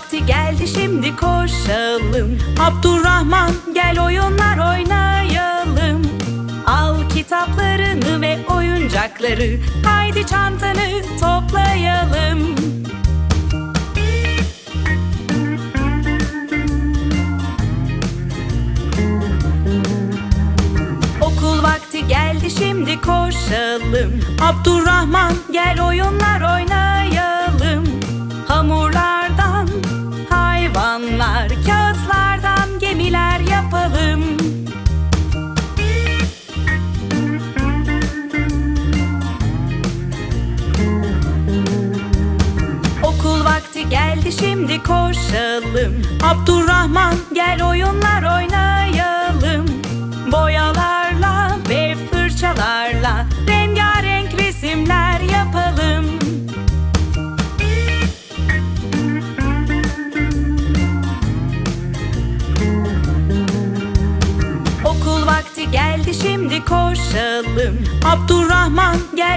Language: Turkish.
vakti geldi şimdi koşalım. Abdurrahman gel oyunlar oynayalım. Al kitaplarını ve oyuncakları Haydi çantanı toplayalım. Okul vakti geldi şimdi koşalım. Abdurrahman gel oyunlar oynayalım geldi şimdi koşalım. Abdurrahman gel oyunlar oynayalım. Boyalarla ve fırçalarla Rengarenk resimler yapalım. Okul vakti geldi şimdi koşalım. Abdurrahman gel